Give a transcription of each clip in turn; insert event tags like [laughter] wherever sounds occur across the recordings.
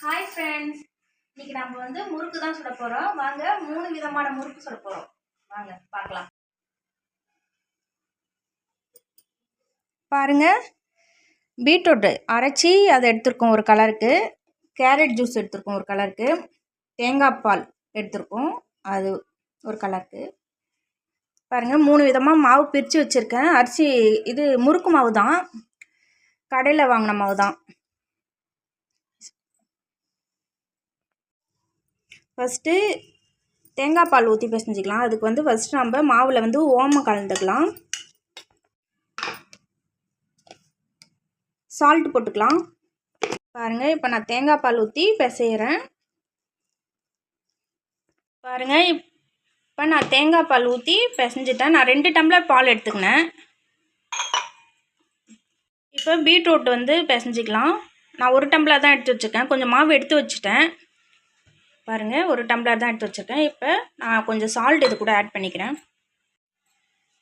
Hi friends இன்னைக்கு நம்ம வந்து முறுக்கு தான் சுட போகிறோம் வாங்க மூணு விதமான முறுக்கு சுட போகிறோம் வாங்க பார்க்கலாம். பாருங்க. பீட்ரூட்டு அரைச்சி அதை எடுத்திருக்கோம் ஒரு கலருக்கு. கேரட் ஜூஸ் எடுத்திருக்கோம் ஒரு கலருக்கு. தேங்காய் பால் எடுத்திருக்கோம் அது ஒரு கலருக்கு. பாருங்கள் மூணு விதமாக மாவு பிரித்து வச்சுருக்கேன். அரிசி இது முறுக்கு மாவு தான். கடையில் வாங்கின மாவு தான். ஃபஸ்ட்டு தேங்காய் பால் ஊற்றி பிசைஞ்சிக்கலாம் அதுக்கு வந்து ஃபஸ்ட்டு நம்ம மாவில் வந்து ஓமம் கலந்துக்கலாம். சால்ட் போட்டுக்கலாம். பாருங்கள் இப்போ நான் தேங்காய் பால் ஊற்றி பிசைகிறேன் பாருங்கள் இப்போ நான் தேங்காய் பால் ஊற்றி பிசைஞ்சிட்டேன். நான் ரெண்டு டம்ளர் பால் எடுத்துக்கினேன். இப்போ பீட்ரூட் வந்து பிசைஞ்சிக்கலாம். நான் ஒரு டம்ளர் தான் எடுத்து வச்சுருக்கேன். கொஞ்சம் மாவு எடுத்து வச்சுட்டேன். பாருங்கள் ஒரு டம்ளர் தான் எடுத்து வச்சுருக்கேன். இப்போ நான் கொஞ்சம் சால்ட் இது கூட ஆட் பண்ணிக்கிறேன்.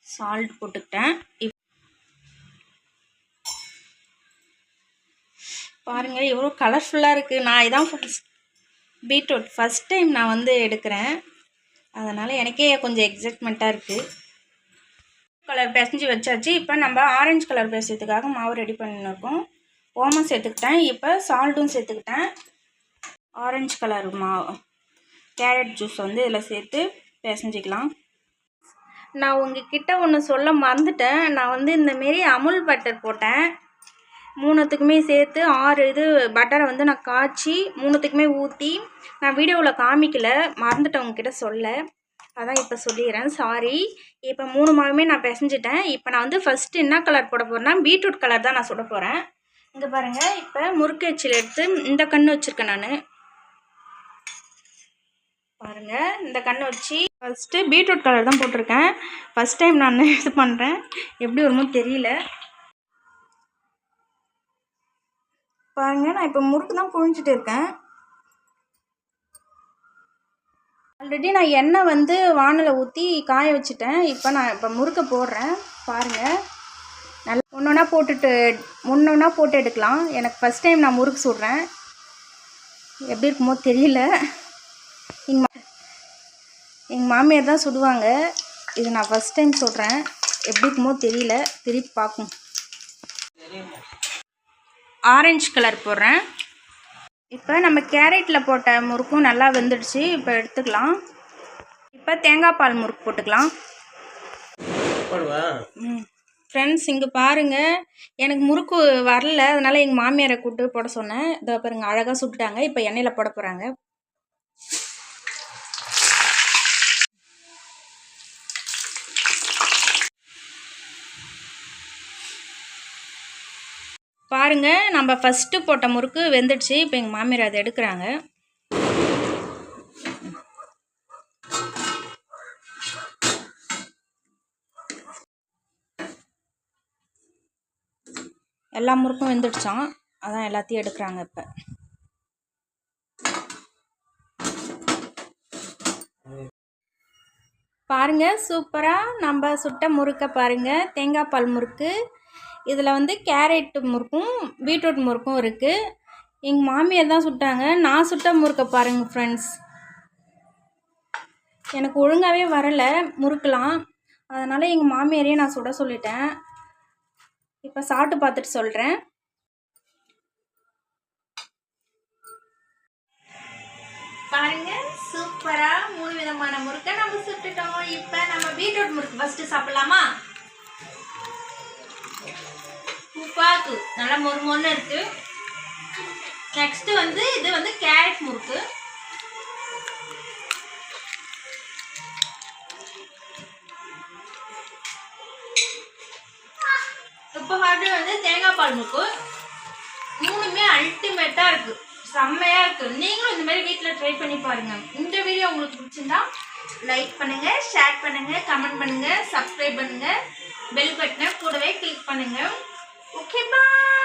சால்ட் போட்டுக்கிட்டேன். இப் பாருங்கள் எவ்வளோ கலர்ஃபுல்லாக இருக்குது நான் இதான் ஃபஸ்ட் பீட்ரூட் ஃபஸ்ட் டைம் நான் வந்து எடுக்கிறேன். அதனால் எனக்கே கொஞ்சம் எக்ஸைட்மெண்ட்டாக இருக்குது கலர் பிசைஞ்சு வச்சாச்சு. இப்போ நம்ம ஆரஞ்சு கலர் பேசுறதுக்காக மாவு ரெடி பண்ணிருக்கோம். ஓமம் சேர்த்துக்கிட்டேன். இப்போ சால்ட்டும் சேர்த்துக்கிட்டேன். ஆரஞ்சு கலர் மா கேரட் ஜூஸ் வந்து இதில் சேர்த்து பிசைஞ்சிக்கலாம். நான் உங்ககிட்ட ஒன்று சொல்ல மறந்துட்டேன். நான் வந்து இந்தமாரி அமுல் பட்டர் போட்டேன். மூணுத்துக்குமே சேர்த்து ஆறு இது பட்டரை வந்து நான் காய்ச்சி மூணுத்துக்குமே ஊற்றி நான் வீடியோவில் காமிக்கல. மறந்துட்டேன் உங்ககிட்ட சொல்ல. அதான் இப்போ சொல்லிடுறேன் சாரி இப்போ மூணு மாவுமே நான் பிசைஞ்சிட்டேன். இப்போ நான் வந்து ஃபஸ்ட்டு என்ன கலர் போட போகிறேன்னா பீட்ரூட் கலர் தான் நான் சுட போகிறேன் இங்கே பாருங்கள் இப்போ முறுக்கு எச்சில் எடுத்து இந்த கன்று வச்சுருக்கேன் நான். பாருங்கள் இந்த கண்ணை வச்சு ஃபஸ்ட்டு பீட்ரூட் கலர் தான் போட்டிருக்கேன். ஃபஸ்ட் டைம் நான் [laughs] இது பண்ணுறேன் எப்படி வருமோ தெரியல. பாருங்கள் நான் இப்போ முறுக்கு தான் புழிஞ்சிட்டு இருக்கேன். ஆல்ரெடி நான் எண்ணெய் வந்து வானலில் ஊற்றி காய வச்சுட்டேன். இப்போ நான் இப்போ முறுக்க போடுறேன். பாருங்கள் நல்லா ஒன்று ஒன்றா போட்டுட்டு ஒன்று ஒன்றா போட்டு எடுக்கலாம். எனக்கு ஃபஸ்ட் டைம் நான் முறுக்கு சுடுறேன். எப்படி இருக்குமோ தெரியல. எங்கள் மாமியார் தான் சுடுவாங்க இது நான் ஃபஸ்ட் டைம் சொல்கிறேன் எப்படி இருக்குமோ தெரியல. திருப்பி பார்க்கும் ஆரஞ்சு கலர் போடுறேன். இப்போ நம்ம கேரட்டில் போட்ட முறுக்கும் நல்லா வெந்துடுச்சு. இப்போ எடுத்துக்கலாம். இப்போ தேங்காய் பால் முறுக்கு போட்டுக்கலாம். ஃப்ரெண்ட்ஸ் இங்கே பாருங்கள் எனக்கு முறுக்கு வரல. அதனால் எங்கள் மாமியாரை கூப்பிட்டு போட சொன்னேன். இதோ பாருங்க அழகாக சுட்டுட்டாங்க. இப்போ எண்ணெயில் போட போகிறாங்க பாருங்க நம்ம ஃபஸ்ட்டு போட்ட முறுக்கு வெந்துடுச்சு. இப்போ எங்கள் மாமியார் அதை எடுக்கிறாங்க. எல்லா முறுக்கும் வெந்துடுச்சான் அதான் எல்லாத்தையும் எடுக்கிறாங்க இப்போ. பாருங்க சூப்பராக நம்ம சுட்ட முறுக்கை பாருங்கள் தேங்காய் பால் முறுக்கு. இதில் வந்து கேரட் முறுக்கும் பீட்ரூட் முறுக்கும் இருக்குது எங்கள் மாமியார் தான் சுட்டாங்க. நான் சுட்ட முறுக்கை பாருங்கள் ஃப்ரெண்ட்ஸ் எனக்கு ஒழுங்காகவே வரலை முறுக்கலாம். அதனால் எங்கள் மாமியாரையும் நான் சுட சொல்லிட்டேன். இப்போ சாப்பிட்டு பார்த்துட்டு சொல்கிறேன் பாருங்க சூப்பராக மூணு விதமான முறுக்கை நம்ம சுட்டுட்டோம். இப்போ நம்ம பீட்ரூட் முறுக்கு ஃபஸ்ட்டு சாப்பிட்லாமா? நல்லா மொறு மொறுன்னு இருக்கு. நெக்ஸ்ட் வந்து இது வந்து கேரட் முறுக்கு. இப்போ ஹார்டு வந்து தேங்காய் பால் முறுக்கு. மூணுமே அல்டிமேட்டாக இருக்குது செம்மையாக இருக்குது நீங்களும் இந்த மாதிரி வீட்டில் ட்ரை பண்ணி பாருங்கள் இந்த வீடியோ உங்களுக்கு பிடிச்சிருந்தா லைக் பண்ணுங்கள் ஷேர் பண்ணுங்கள் கமெண்ட் பண்ணுங்கள் சப்ஸ்கிரைப் பண்ணுங்கள் பெல் பட்டனை கூடவே கிளிக் பண்ணுங்கள் Okay, bye.